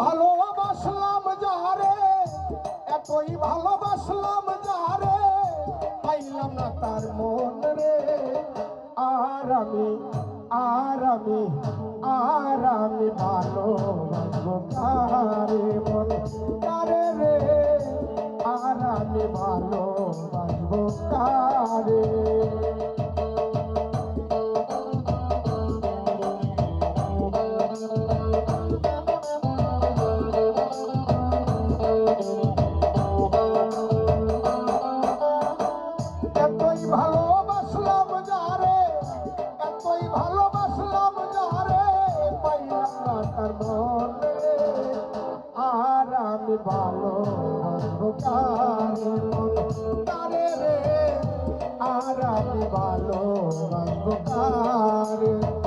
ভালোবাসলাম যারে এতই ভালোবাসলাম যারে পাইলাম না তার মন রে। আর আমি আর আমি আর আমি ভালোবাসবো কারে রে? আর আমি ভালোবাসবো কারে? কারে তারে রে আর ভালোবাসবো কারে?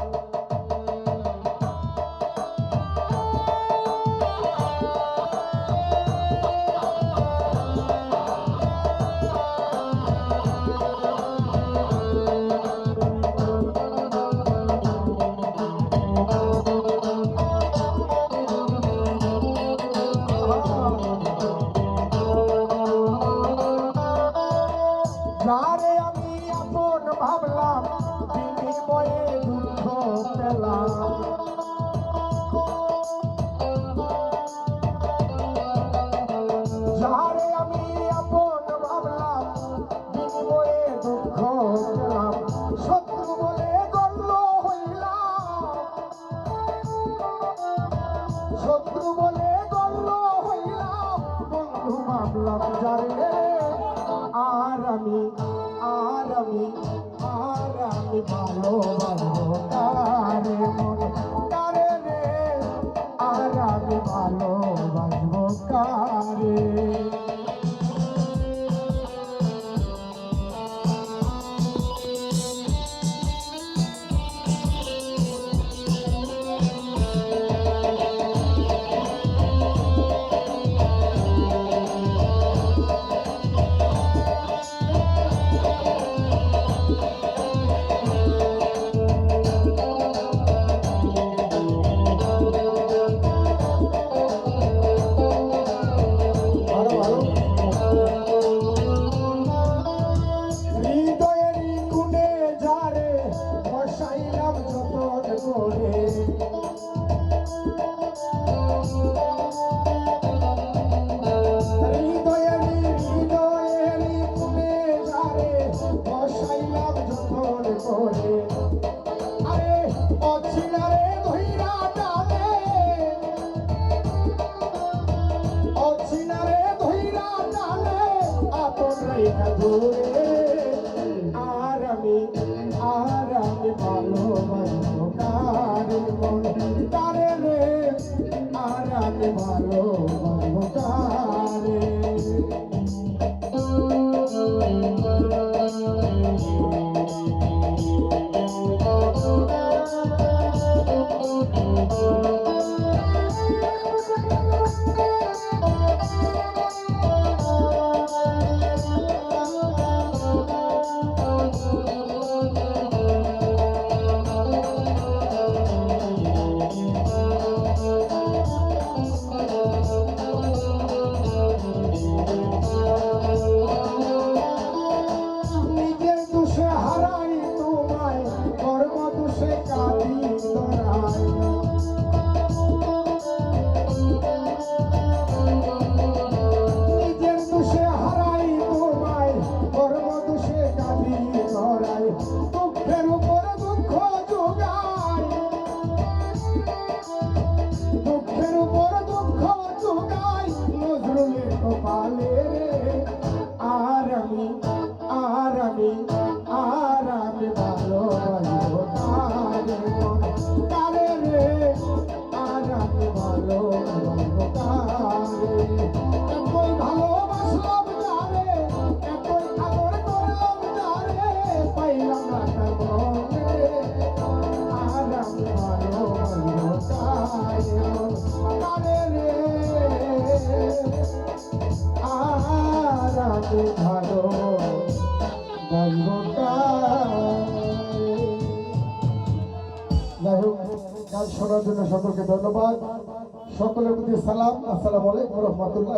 শত্রু বলে গণ্য হইলাম। বন্ধু ভাবলাম যারে। আর আমি আর আমি আর আমি ভালোবাসবো তারে। আর আমি আর আমি ভালোবাসবো। কারে মন কারে রে আর আমি ভালোবাসবো কারে নিজের আর ভালো গান শোনার জন্য সকলকে ধন্যবাদ। সকলের প্রতি সালাম আসসালামু আলাইকুম রহমতুল্লাহ